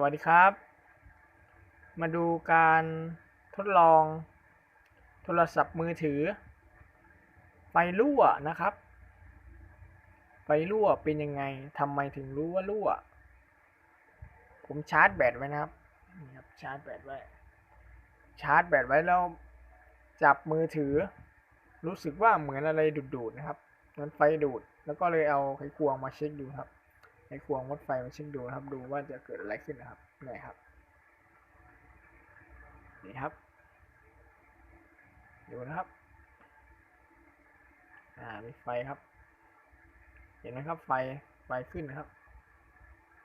สวัสดีครับ มาดูการทดลองโทรศัพท์มือถือ ไฟรั่วนะครับ ไฟรั่วเป็นยังไงทำไมถึงรู้ว่ารั่ว ผมชาร์จแบตไว้นะครับนี่ครับชาร์จแบตไว้ ชาร์จแบตไว้แล้วจับมือถือ รู้สึกว่าเหมือนอะไรดูดๆนะครับเหมือนไฟดูด แล้วก็เลยเอาไขควงมาเช็คดูครับ ไขควงวัดไฟมาเช็คดูนะครับ ดูว่าจะเกิดอะไรขึ้นนะครับนี่ครับนี่ครับดูนะครับ อ่ามีไฟครับ เห็นไหมครับ ไฟไฟขึ้นนะครับ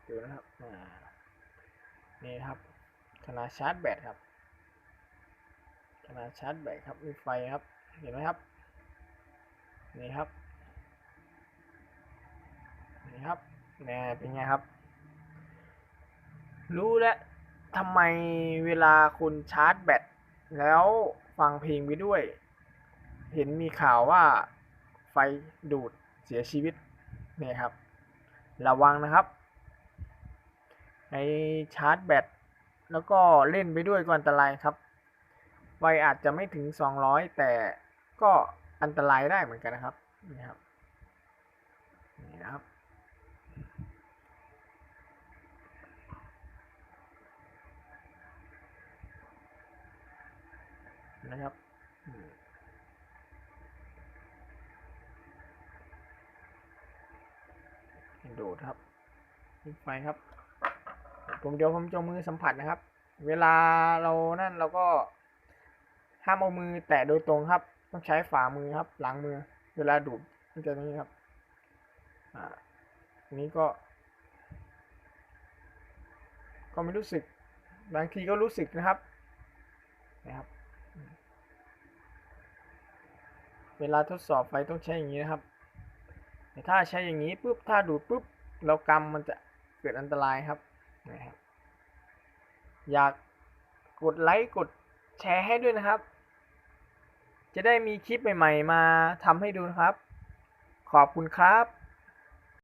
ดูนะครับอ่านี่ครับขนาดชาร์จแบตครับขนาดชาร์จแบตครับมีไฟครับ เห็นไหมครับนี่ครับนี่ครับ แน่เป็นไงครับ รู้แล้วทำไมเวลาคุณชาร์จแบตแล้วฟังเพลงไปด้วย เห็นมีข่าวว่าไฟดูดเสียชีวิตเนี่ยครับ ระวังนะครับในชาร์จแบตแล้วก็เล่นไปด้วยก็อันตรายครับไฟอาจจะไม่ถึง 200 แต่ก็อันตรายได้เหมือนกันนะครับนี่ครับนี่นะครับ นะครับอืมดูดครับปิดไฟครับ ผมเดี๋ยวผมจะมือสัมผัสนะครับ เวลาเรานั่นเราก็ห้ามเอามือแตะโดยตรงครับ ต้องใช้ฝ่ามือครับ หลังมือ เวลาดูดมันจะนี้ครับ อ่านนี้ก็ ก็ไม่รู้สึก บางทีก็รู้สึกนะครับ นะครับ เวลาทดสอบไฟต้องใช้อย่างนี้นะครับ แต่ถ้าใช้อย่างนี้ปุ๊บ ถ้าดูดปุ๊บ เรากำมันจะเกิดอันตรายครับนะครับ อยากกดไลค์กดแชร์ให้ด้วยนะครับ จะได้มีคลิปใหม่ ๆ มาทำให้ดูนะครับ ขอบคุณครับ